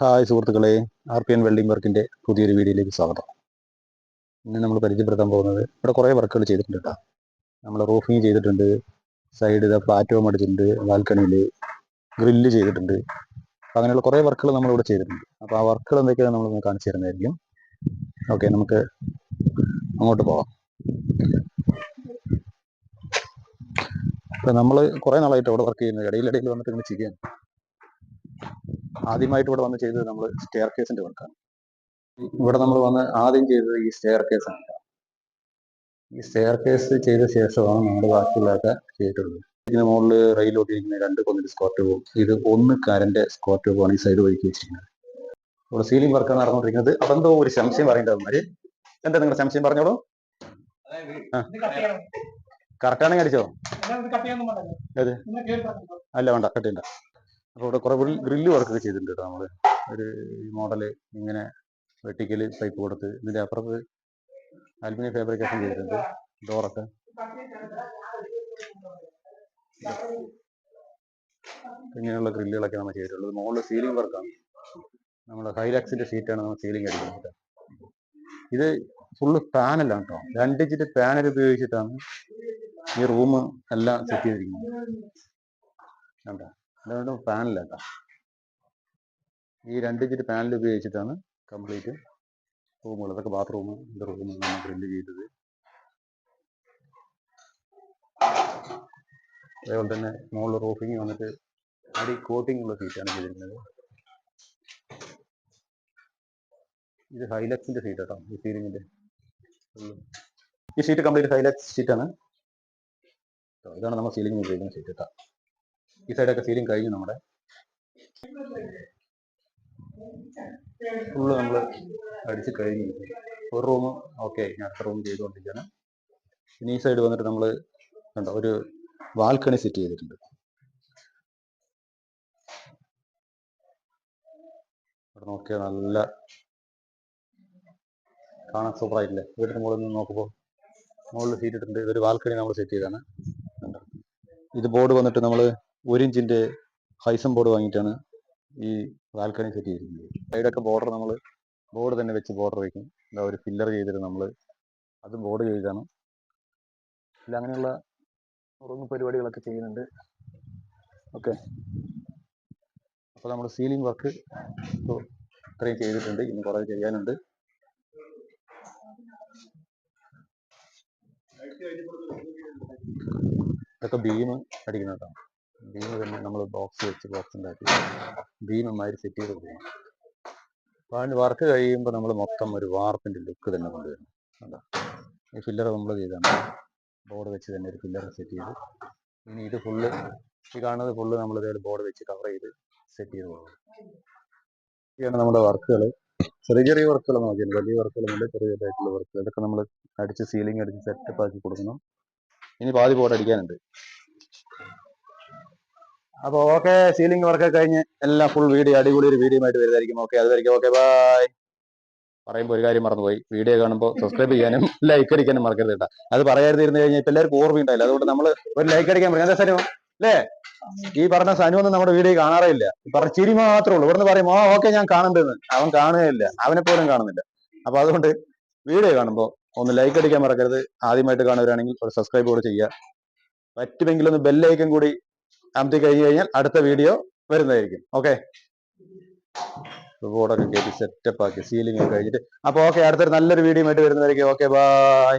Hi സുഹൃത്തുക്കളെ R P N welding വർക്കിന്റെ പുതിയൊരു വീഡിയോയിലേക്ക് സ്വാഗതം. ഇന്ന് നമ്മൾ പരിചയപ്പെടുത്താൻ പോകുന്നത് ഇവിടെ കുറേ വർക്കുകൾ ചെയ്തിട്ടുണ്ട് കേട്ടോ. നമ്മൾ റൂഫിങ് ചെയ്തിട്ടുണ്ട് സൈഡ് ഇതാ പ്ലാറ്റ്ഫോം അടിച്ചിട്ടുണ്ട് ബാൽക്കണിയിൽ ഗ്രില്ല് ചെയ്തിട്ടുണ്ട്. അങ്ങനെയുള്ള കുറേ വർക്കുകൾ നമ്മളിവിടെ ചെയ്തിട്ടുണ്ട്. അപ്പോൾ ആ വർക്കുകൾ എന്തൊക്കെയാണ് നമ്മൾ കാണിച്ചു തരുന്നതായിരിക്കും. ഓക്കെ നമുക്ക് അങ്ങോട്ട് പോവാം അപ്പം നമ്മൾ കുറേ നാളായിട്ട് അവിടെ വർക്ക് ചെയ്യുന്നത് ഇടയിലിടയിൽ വന്നിട്ട് ഇങ്ങനെ ചെയ്യാൻ ആദ്യമായിട്ട് ഇവിടെ വന്ന് ചെയ്തത് നമ്മൾ സ്റ്റെയർ കേസിന്റെ വർക്കാണ് ഇവിടെ നമ്മൾ വന്ന് ആദ്യം ചെയ്തത് ഈ സ്റ്റെയർ കേസ് ആണ് ഈ സ്റ്റെയർ കേസ് ചെയ്ത ശേഷമാണ് നമ്മൾ ബാക്കിയുള്ളതൊക്കെ ചെയ്തിട്ടുള്ളത്. ഇതിന് മുകളിൽ റെയിലോട്ടിരിക്കുന്ന രണ്ട് കൊന്നിട്ട് സ്കോർ ട്യൂബും ഇത് ഒന്ന് കാരന്റെ സ്കോർ ട്യൂബാണ് ഈ സൈഡ് വഴിക്ക് വെച്ചിരിക്കുന്നത്. ഇവിടെ സീലിംഗ് വർക്കാണ് നടന്നുകൊണ്ടിരിക്കുന്നത്. അതെന്തോ ഒരു സംശയം പറയേണ്ടവന്മാര് എന്താ നിങ്ങളുടെ സംശയം? പറഞ്ഞോളൂ. കറക്റ്റാണെങ്കിൽ അടിച്ചോ? അതെ. അല്ല വേണ്ട. കട്ടിണ്ട അപ്പോൾ ഇവിടെ കുറെ ഗ്രില്ല് വർക്കൊക്കെ ചെയ്തിട്ടുണ്ട് കേട്ടോ നമ്മൾ. ഒരു മോഡൽ ഇങ്ങനെ വെട്ടിക്കൽ പൈപ്പ് കൊടുത്ത് ഇതിന്റെ അപ്പുറത്ത് അലുമിനിയം ഫാബ്രിക്കേഷൻ ചെയ്തിട്ടുണ്ട്. ഡോറൊക്കെ ഇങ്ങനെയുള്ള ഗ്രില്ലുകളൊക്കെ നമ്മൾ ചെയ്തിട്ടുള്ളത് മുകളിൽ സീലിംഗ് വർക്കാണ് നമ്മുടെ ഹൈലാക്സിന്റെ ഷീറ്റാണ് നമ്മൾ സീലിംഗ് അടിക്കുന്നത് ഇത് ഫുള്ള് പാനലാണ് കേട്ടോ. രണ്ട് ഇഞ്ചിന്റെ പാനൽ ഉപയോഗിച്ചിട്ടാണ് ഈ റൂം എല്ലാം സെറ്റ് ചെയ്തിരിക്കുന്നത്. കണ്ടോ? അതുകൊണ്ട് പാനലാണ് ഈ രണ്ട് ഇഞ്ചിന്റെ പാനൽ ഉപയോഗിച്ചിട്ടാണ് കംപ്ലീറ്റ് റൂമുകൾ. അതൊക്കെ ബാത്റൂം എന്റെ റൂമാണ് ഗ്രില്ല് ചെയ്തത്. അതേപോലെ തന്നെ മുകളിൽ റൂഫിങ് വന്നിട്ട് അടി കോട്ടിംഗ് ഉള്ള സീറ്റാണ് ചെയ്തിരുന്നത് ഇത് ഹൈലക്സിന്റെ സീറ്റ് കേട്ടോ ഈ സീലിംഗിന്റെ ഈ ഷീറ്റ് കംപ്ലീറ്റ് ഹൈലക്സ് ഷീറ്റാണ് ഇതാണ് നമ്മൾ സീലിംഗ് ഉപയോഗിക്കുന്ന ഷീറ്റ് കേട്ടോ ഈ സൈഡൊക്കെ സീലിംഗ് കഴിഞ്ഞു നമ്മുടെ. ഫുള്ള് നമ്മൾ അടിച്ച് കഴിഞ്ഞു. ഒരു റൂം ഓക്കെ ഞാൻ അടുത്ത റൂം ചെയ്തുകൊണ്ടിരിക്കുകയാണ്. ഇനി ഈ സൈഡ് വന്നിട്ട് നമ്മൾ കണ്ടോ ഒരു ബാൽക്കണി സെറ്റ് ചെയ്തിട്ടുണ്ട്. ഇവിടെ നോക്കിയാൽ നല്ല കാണാൻ സൂപ്പർ ആയിട്ടില്ലേ? വീടിന് മുകളിൽ നിന്ന് നോക്കുമ്പോൾ മുകളിൽ സീറ്റ് ഇട്ടിട്ടുണ്ട്. ഇതൊരു ബാൽക്കണി നമ്മൾ സെറ്റ് ചെയ്താണ് ഇത് ബോർഡ് വന്നിട്ട് നമ്മൾ ഒരു ഇഞ്ചിന്റെ ഹൈസം ബോർഡ് വാങ്ങിയിട്ടാണ് ഈ ബാൽക്കണി സെറ്റ് ചെയ്തിരിക്കുന്നത്. സൈഡൊക്കെ ബോർഡർ നമ്മൾ ബോർഡ് തന്നെ വെച്ച് ബോർഡർ വയ്ക്കും എന്താ ഒരു ഫില്ലർ ചെയ്തിട്ട് നമ്മൾ അത് ബോർഡ് ചെയ്താണ് ഇല്ല അങ്ങനെയുള്ള ഉറങ്ങ് പരിപാടികളൊക്കെ ചെയ്യുന്നുണ്ട്. ഓക്കെ. അപ്പോൾ നമ്മൾ സീലിംഗ് വർക്ക് ഇത്രയും ചെയ്തിട്ടുണ്ട്. ഇനി കുറേ ചെയ്യാനുണ്ട്. ഇതൊക്കെ ബീം അടിക്കുന്നതാണ് ബീം തന്നെ നമ്മൾ ബോക്സ് വെച്ച് ബോക്സ് ഉണ്ടാക്കി ബീം മാതിരി സെറ്റ് ചെയ്ത് കൊടുക്കണം അപ്പോൾ അതിന് വർക്ക് കഴിയുമ്പോൾ നമ്മൾ മൊത്തം ഒരു വാർപ്പിന്റെ ലുക്ക് തന്നെ കൊണ്ടുവരും കണ്ടോ? ഈ ഫില്ലർ നമ്മൾ ചെയ്താണ് ബോർഡ് വെച്ച് തന്നെ ഒരു ഫില്ലർ സെറ്റ് ചെയ്ത്. ഇനി ഇത് ഫുള്ള് ഈ കാണുന്നത് ഫുള്ള് നമ്മൾ ഇതേപോലെ ബോർഡ് വെച്ച് കവർ ചെയ്ത് സെറ്റ് ചെയ്ത് കൊടുക്കും ഇതൊക്കെയാണ് നമ്മുടെ വർക്കുകൾ ചെറിയ ചെറിയ വർക്കുകൾ നോക്കിയാൽ വലിയ വർക്കുകളൊന്നുമില്ല ചെറിയ ചെറിയതായിട്ടുള്ള വർക്കുകൾ ഇതൊക്കെ നമ്മൾ അടിച്ച് സീലിംഗ് അടിച്ച് സെറ്റപ്പ് ആക്കി കൊടുക്കണം. ഇനി പാതി ബോർഡ് അടിക്കാനുണ്ട്. അപ്പോൾ ഓക്കെ സീലിംഗ് വർക്ക് കഴിഞ്ഞ് എല്ലാം ഫുൾ വീഡിയോ അടിപൊളി ഒരു വീഡിയോ ആയിട്ട് വരുന്നതായിരിക്കും. ഓക്കെ അതുവരെയ്ക്കും ഓക്കെ ബൈ പറയുമ്പോൾ ഒരു കാര്യം മറന്നുപോയി. വീഡിയോ കാണുമ്പോൾ സബ്സ്ക്രൈബ് ചെയ്യാനും ലൈക്ക് അടിക്കാനും മറക്കരുത് കേട്ടോ. അത് പറയാതിരുന്നു കഴിഞ്ഞാൽ ഇപ്പൊ എല്ലാവർക്കും ഓർമ്മയുണ്ടായില്ല അതുകൊണ്ട് നമ്മൾ ഒരു ലൈക്ക് അടിക്കാൻ പറയും എന്താ സനു? അല്ലേ? ഈ പറഞ്ഞ സനു ഒന്നും നമ്മുടെ വീഡിയോ കാണാറേ ഇല്ല. പറഞ്ഞ ചിരി മാത്രമേ ഉള്ളൂ. ഇവിടുന്ന് പറയും ഓ ഓക്കെ ഞാൻ കാണണ്ടെന്ന് അവൻ കാണുകയില്ല. അവനെ പോലും കാണുന്നില്ല. അപ്പൊ അതുകൊണ്ട് വീഡിയോ കാണുമ്പോൾ ഒന്ന് ലൈക്ക് അടിക്കാൻ മറക്കരുത്. ആദ്യമായിട്ട് കാണുകയാണെങ്കിൽ ഒരു സബ്സ്ക്രൈബ് കൂടെ ചെയ്യുക. പറ്റുമെങ്കിൽ ഒന്ന് ബെല്ലൈക്കൻ കൂടി അമർത്തി കഴിഞ്ഞ് കഴിഞ്ഞാൽ അടുത്ത വീഡിയോ വരുന്നതായിരിക്കും. ഓക്കെ ബോർഡൊക്കെ കയറ്റി സെറ്റപ്പ് ആക്കി സീലിംഗ് ഒക്കെ കഴിഞ്ഞിട്ട്. അപ്പൊ ഓക്കെ അടുത്തൊരു നല്ലൊരു വീഡിയോ ആയിട്ട് വരുന്നതായിരിക്കും. Okay bye